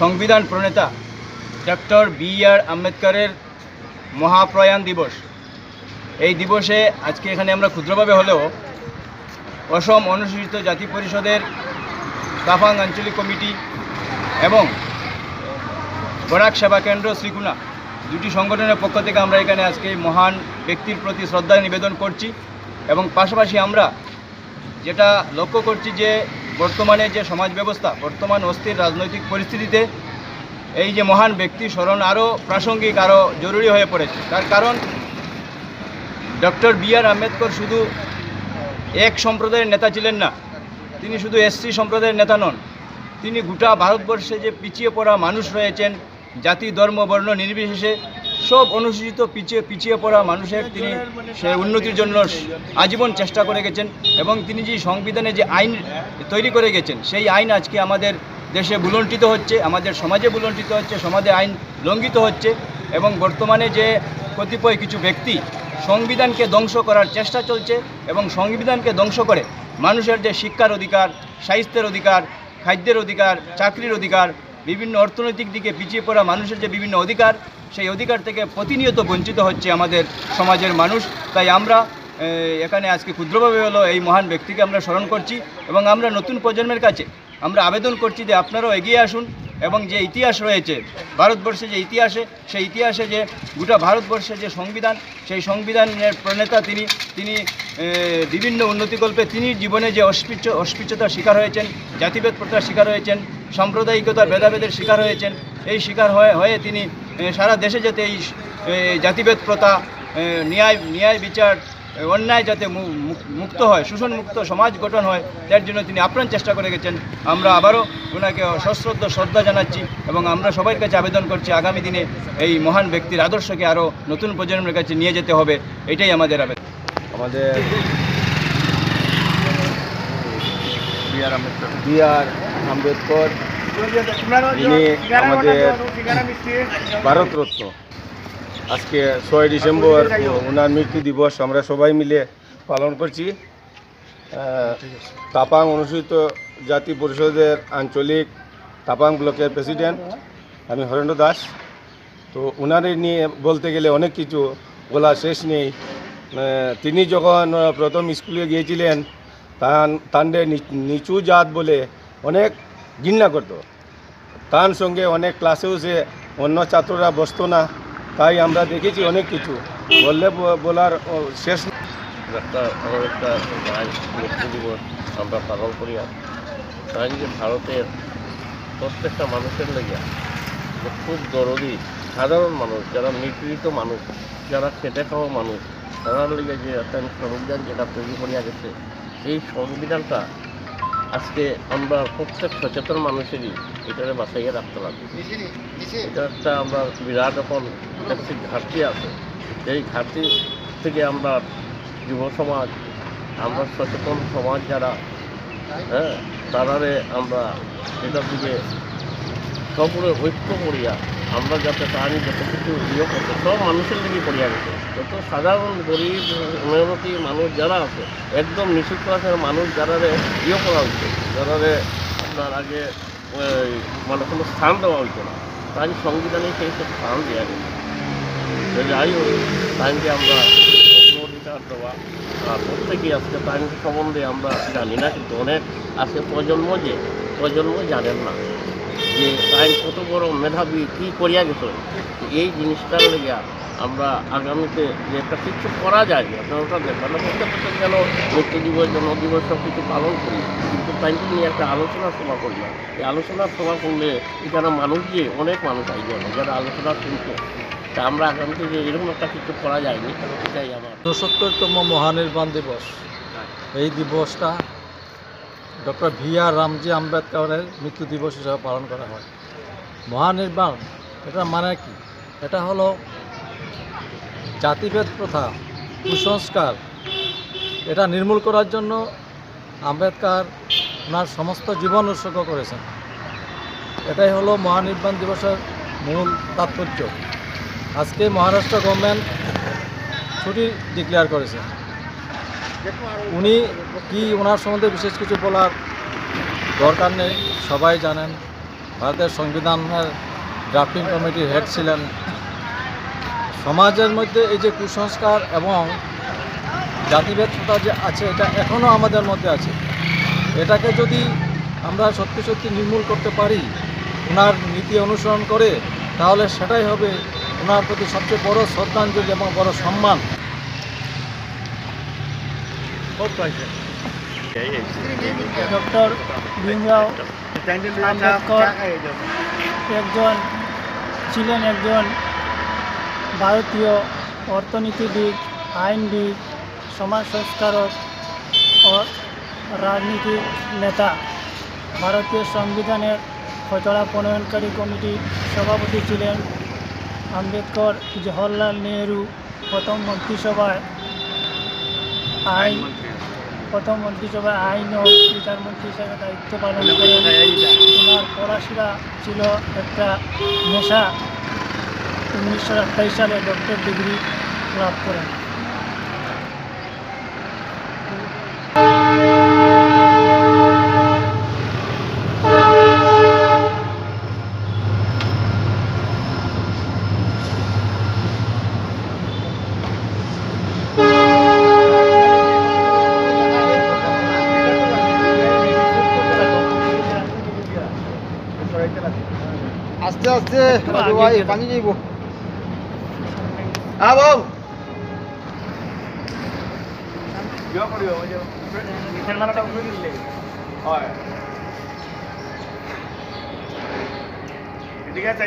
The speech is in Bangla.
সংবিধান প্রণেতা ডক্টর বি আর আম্বেদকরের মহাপ্রয়াণ দিবস। এই দিবসে আজকে এখানে আমরা ক্ষুদ্রভাবে হলেও অসম অনুসূচিত জাতি পরিষদের কাফাং আঞ্চলিক কমিটি এবং বরাক সেবা কেন্দ্র শ্রীকুনা দুটি সংগঠনের পক্ষ থেকে আমরা এখানে আজকে মহান ব্যক্তির প্রতি শ্রদ্ধা নিবেদন করছি এবং পাশাপাশি আমরা যেটা লক্ষ্য করছি যে বর্তমানে যে সমাজ ব্যবস্থা, বর্তমান অস্থির রাজনৈতিক পরিস্থিতিতে এই যে মহান ব্যক্তি স্মরণ আরও প্রাসঙ্গিক, আরও জরুরি হয়ে পড়েছে। তার কারণ, ডক্টর বি আর আম্বেদকর শুধু এক সম্প্রদায়ের নেতা ছিলেন না, তিনি শুধু এসসি সম্প্রদায়ের নেতা নন, তিনি গোটা ভারতবর্ষে যে পিছিয়ে পড়া মানুষ রয়েছেন, জাতি, ধর্ম, বর্ণ নির্বিশেষে সব অনুসূচিত পিছিয়ে পিছিয়ে পড়া মানুষের তিনি সে উন্নতির জন্য আজীবন চেষ্টা করে গেছেন এবং তিনি যে সংবিধানে যে আইন তৈরি করে গেছেন, সেই আইন আজকে আমাদের দেশে বুলন্টিত হচ্ছে, আমাদের সমাজে বুলন্টিত হচ্ছে, সমাজে আইন লঙ্ঘিত হচ্ছে এবং বর্তমানে যে কতিপয় কিছু ব্যক্তি সংবিধানকে ধ্বংস করার চেষ্টা চলছে এবং সংবিধানকে ধ্বংস করে মানুষের যে শিক্ষার অধিকার সাহিত্যের অধিকার, খাদ্যের অধিকার, চাকরির অধিকার বিভিন্ন অর্থনৈতিক দিকে পিছিয়ে পড়া মানুষের যে বিভিন্ন অধিকার, সেই অধিকার থেকে প্রতিনিয়ত বঞ্চিত হচ্ছে আমাদের সমাজের মানুষ। তাই আমরা এখানে আজকে ক্ষুদ্রভাবে হলো এই মহান ব্যক্তিকে আমরা স্মরণ করছি এবং আমরা নতুন প্রজন্মের কাছে আমরা আবেদন করছি যে আপনারাও এগিয়ে আসুন এবং যে ইতিহাস রয়েছে, ভারতবর্ষে যে ইতিহাসে, সেই ইতিহাসে যে গোটা ভারতবর্ষের যে সংবিধান, সেই সংবিধানের প্রণেতা তিনি তিনি বিভিন্ন উন্নতিকল্পে তিনি জীবনে যে অস্পৃশ্য অস্পৃশ্যতার শিকার হয়েছেন, জাতিভেদ প্রথার শিকার হয়েছেন সাম্প্রদায়িকতার ভেদাভেদের শিকার হয়েছেন। এই শিকার হয়ে হয়ে তিনি সারা দেশে যাতে এই জাতিভেদ প্রথা ন্যায় ন্যায় বিচার অন্যায় যাতে মু- মুক্ত হয় শোষণ মুক্ত সমাজ গঠন হয় তার জন্য তিনি আপ্রাণ চেষ্টা করে গেছেন। আমরা আবারও ওনাকে সশ্রদ্ধ শ্রদ্ধা জানাচ্ছি এবং আমরা সবার কাছে আবেদন করছি আগামী দিনে এই মহান ব্যক্তির আদর্শকে আরও নতুন প্রজন্মের কাছে নিয়ে যেতে হবে এটাই আমাদের আবেদন। আমাদের B R Ambedkar. B R Ambedkar, যিনি আমাদের ভারতরত্ন আজকে ছয় ডিসেম্বর, ওনার মৃত্যু দিবস, আমরা সবাই মিলে পালন করছি। তাপাং অনুসূচিত জাতি পরিষদের আঞ্চলিক তাপাং ব্লকের প্রেসিডেন্ট আমি হরেন্দ্র দাস। তো ওনারে নিয়ে বলতে গেলে অনেক কিছু বলা শেষ নেই। তিনি যখন প্রথম স্কুলে গিয়েছিলেন, তান তান্ডে নিচু জাত বলে অনেক ঘৃণা করতো। তার সঙ্গে অনেক ক্লাসেও সে অন্য ছাত্ররা বসতো না, তাই আমরা দেখেছি অনেক কিছু। বললে বলার শেষ একটা, আমার পালন করি আর। তাই যে ভারতের প্রত্যেকটা মানুষের লেগে খুব দরদি, সাধারণ মানুষ, যারা নিপীড়িত মানুষ, যারা খেটে খাওয়া মানুষ তারা লেগে যে একটা সংবিধান যেটা তৈরি করিয়া গেছে, এই সংবিধানটা আজকে আমরা প্রত্যেক সচেতন মানুষেরই এটাকে বাঁচাইয়ে রাখতে লাগবে এটা একটা আমরা বিরাট এখন একটি ঘাটতি আছে। এই ঘাটতি থেকে আমরা যুব সমাজ, আমরা সচেতন সমাজ যারা হ্যাঁ তারারে আমরা এটার দিকে সকলে ঐক্য করিয়া আমরা যাতে তারই যত কিছু ইয়ে করতে সব মানুষের দিকে করিয়া গেছে। যত সাধারণ গরিব, মেহনতি মানুষ যারা আছে, একদম নিচু ক্লাসের মানুষ যারারে ইয়ে করা হচ্ছে যারারে আপনার আগে মানে কোনো স্থান দেওয়া হইতো না, তাই সংবিধানে সেই সব স্থান দেওয়া গেছে যাই হোক তাইকে আমরা অগ্রাধিকার দেওয়া, আর প্রত্যেকেই আজকে তাইন সম্বন্ধে আমরা জানি না, কিন্তু অনেক আজকে প্রজন্ম যে, প্রজন্ম জানেন না। যে আইন কত বড় মেধাবী কী করিয়া গেছে? এই জিনিসটার লেগে আমরা আগামীতে যে একটা কিছু করা যায় আপনারা ওটা দেখানো করতে করতে যেন মৃত্যু দিবস জন্ম দিবস সব কিছু পালন করি কিন্তু তাইকে নিয়ে একটা আলোচনা সভা করলাম এই আলোচনা সভা করলে এখানে মানুষ যে অনেক মানুষ আইবে যারা আলোচনা শুনতো তা আমরা আগামীতে যে এরকম একটা কিছু করা যায়নি এটাই আমার। ঊনসত্তরতম মহানির্বাণ দিবস। এই দিবসটা ডক্টর ভি আর রামজি আম্বেদকরের মৃত্যু দিবস হিসাবে পালন করা হয়। মহানির্বাণ, এটা মানে কি? এটা হলো জাতিভেদ প্রথা, কুসংস্কার। এটা নির্মূল করার জন্য আম্বেদকর ওনার সমস্ত জীবন উৎসর্গ করেছেন। এটাই হলো মহানির্বাণ দিবসের মূল তাৎপর্য। আজকে মহারাষ্ট্র গভর্নমেন্ট ছুটি ডিক্লেয়ার করেছে। উনি কি ওনার সম্বন্ধে বিশেষ কিছু বলার দরকার নেই? সবাই জানেন, ভারতের সংবিধানের ড্রাফটিং কমিটির হেড ছিলেন। সমাজের মধ্যে এই যে কুসংস্কার এবং জাতিভেদ প্রথা যে আছে, এটা এখনও আমাদের মধ্যে আছে। এটাকে যদি আমরা সত্যি সত্যি নির্মূল করতে পারি, ওনার নীতি অনুসরণ করে, তাহলে সেটাই হবে ওনার প্রতি সবচেয়ে বড় শ্রদ্ধাঞ্জলি এবং বড় সম্মান। ডক্টর ভীমরাও আম্বেদকর একজন ছিলেন একজন ভারতীয় অর্থনীতিবিদ আইনবিদ সমাজ সংস্কারক ও রাজনীতির নেতা। ভারতীয় সংবিধানের খসড়া প্রণয়নকারী কমিটির সভাপতি ছিলেন আম্বেদকর জওহরলাল নেহরু প্রথম মন্ত্রিসভায় আইন প্রথম মন্ত্রিসভায় আইন ও বিচারমন্ত্রী হিসেবে দায়িত্ব পালন করেন। ওনার ফরাসিরা ছিল একটা নেশা। উনিশশো সালে ডক্টর ডিগ্রি লাভ করেন। আগে ভাই। পানি যাইব হ্যাঁ বউ ঠিক আছে